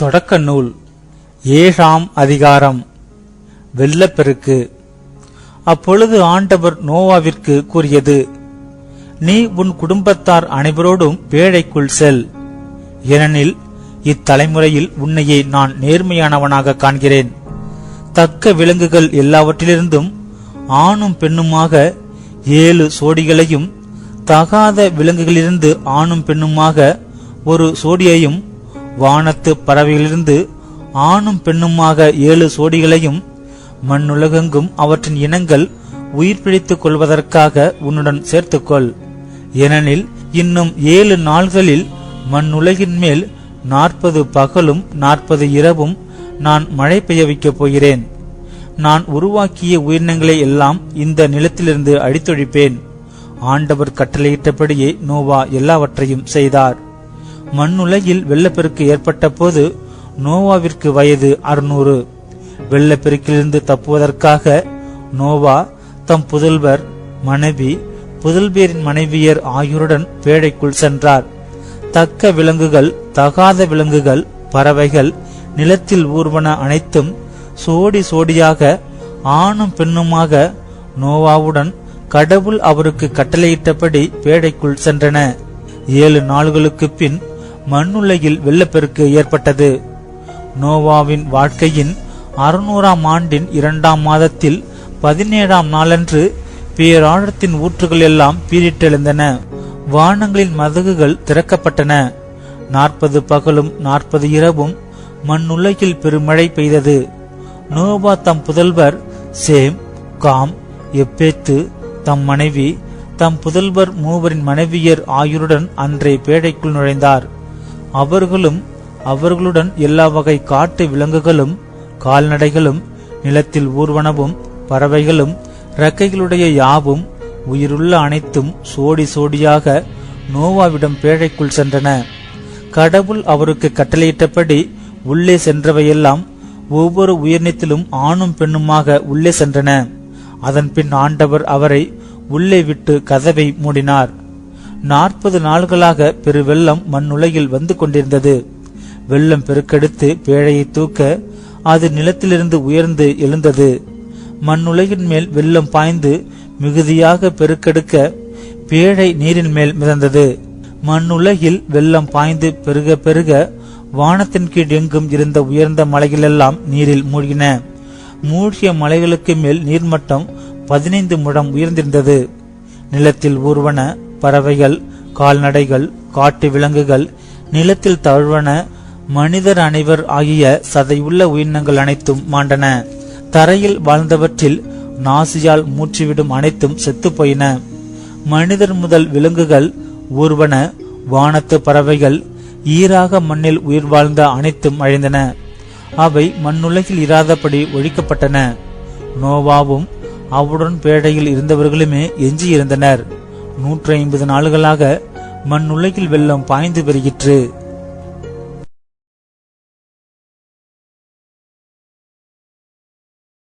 தொடக்க நூல் ஏழாம் அதிகாரம் வெள்ளப்பெருக்கு. அப்பொழுது ஆண்டவர் நோவாவிற்கு கூறியது நீ உன் குடும்பத்தார் அனைவரோடும் பேழைக்குள் செல். ஏனெனில் இத்தலைமுறையில் உன்னையே நான் நேர்மையானவனாக காண்கிறேன். தக்க விலங்குகள் எல்லாவற்றிலிருந்தும் ஆணும் பெண்ணுமாக ஏழு சோடிகளையும் தகாத விலங்குகளிலிருந்து ஆணும் பெண்ணுமாக ஒரு சோடியையும் வானத்து பறவையிலிருந்து ஆணும் பெண்ணுமாக ஏழு சோடிகளையும் மண்ணுலகெங்கும் அவற்றின் இனங்கள் உயிர் பிழைத்துக் கொள்வதற்காக உன்னுடன் சேர்த்துக்கொள். ஏனெனில் இன்னும் ஏழு நாள்களில் மண்ணுலகின் மேல் நாற்பது பகலும் நாற்பது இரவும் நான் மழை பெய்ய வைக்கப் போகிறேன். நான் உருவாக்கிய உயிரினங்களை எல்லாம் இந்த நிலத்திலிருந்து அழித்தொழிப்பேன் ஆண்டவர் கட்டளையிட்டபடியே நோவா எல்லாவற்றையும் செய்தார். மண்ணுலகில் வெள்ளப்பெருக்கு ஏற்பட்ட போது நோவாவிற்கு வயது அறுநூறு. வெள்ளப்பெருக்கிலிருந்து தப்புவதற்காக நோவா தம் புதல்வர் மனைவி புதல்வேரின் மனைவியர் ஆகியோருடன் பேழைக்குள் சென்றார். தக்க விலங்குகள் தகாத விலங்குகள் பறவைகள் நிலத்தில் ஊர்வன அனைத்தும் சோடி சோடியாக ஆணும் பெண்ணுமாக நோவாவுடன் கடவுள் அவருக்கு கட்டளையிட்டபடி பேடைக்குள் சென்றன. ஏழு நாள்களுக்குப் பின் மண்ணுலகில் வெள்ளப்பெருக்கு ஏற்பட்டது. நோவாவின் வாழ்க்கையின் அறுநூறாம் ஆண்டின் இரண்டாம் மாதத்தில் பதினேழாம் நாளன்று பேராழத்தின் ஊற்றுகள் எல்லாம் பீரிட்டெழுந்தன வானங்களின் மதகுகள் திறக்கப்பட்டன. நாற்பது பகலும் நாற்பது இரவும் மண்ணுலகில் பெருமழை பெய்தது. நோவா தம் புதல்வர் சேம் காம் எப்பேத்து தம் மனைவி தம் புதல்வர் மூவரின் மனைவியர் ஆகியோருடன் அன்றே பேழைக்குள் நுழைந்தார். அவர்களும் அவர்களுடன் எல்லா வகை காட்டு விலங்குகளும் கால்நடைகளும் நிலத்தில் ஊர்வனவும் பறவைகளும் இறக்கைகளுடைய யாவும் உயிருள்ள அனைத்தும் சோடி சோடியாக நோவாவிடம் பேழைக்குள் சென்றன. கடவுள் அவருக்கு கட்டளையிட்டபடி உள்ளே சென்றவையெல்லாம் ஒவ்வொரு உயிரினத்திலும் ஆணும் பெண்ணுமாக உள்ளே சென்றன. அதன் பின் ஆண்டவர் அவரை உள்ளே விட்டு கதவை மூடினார். நாற்பது நாள்களாக பெருவெள்ளம் மண்ணுலகில் வந்து கொண்டிருந்தது. வெள்ளம் பெருக்கெடுத்து பேழையை தூக்க அது நிலத்திலிருந்து உயர்ந்து எழுந்தது. மண்ணுலகின் மேல் வெள்ளம் பாய்ந்து மிகுதியாக பெருக்கெடுக்க பேழை நீரின் மேல் மிதந்தது. மண்ணுலகில் வெள்ளம் பாய்ந்து பெருக பெருக வானத்தின் கீழ் எங்கும் இருந்த உயர்ந்த மலைகளெல்லாம் நீரில் மூழ்கின. மூழ்கிய மலைகளுக்கு மேல் நீர்மட்டம் பதினைந்து முழம் உயர்ந்திருந்தது. நிலத்தில் ஊர்வன பறவைகள் கால்நடைகள் காட்டு விலங்குகள் நிலத்தில் தழுவன மனிதர் அனைவர் ஆகிய சதையுள்ள உயிரினங்கள் அனைத்தும் மாண்டன. தரையில் வாழ்ந்தவற்றில் நாசியால் மூச்சுவிடும் அனைத்தும் செத்துப்போயின. மனிதர் முதல் விலங்குகள் ஊர்வன வானத்து பறவைகள் ஈராக மண்ணில் உயிர் வாழ்ந்த அனைத்தும் அழிந்தன. அவை மண்ணுலகில் இராதபடி ஒழிக்கப்பட்டன. நோவாவும் அவருடன் பேடையில் இருந்தவர்களுமே எஞ்சியிருந்தனர். நூற்றி ஐம்பது நாளுகளாக மண்ணுலகில் வெள்ளம் பாய்ந்து பெறுகிற்று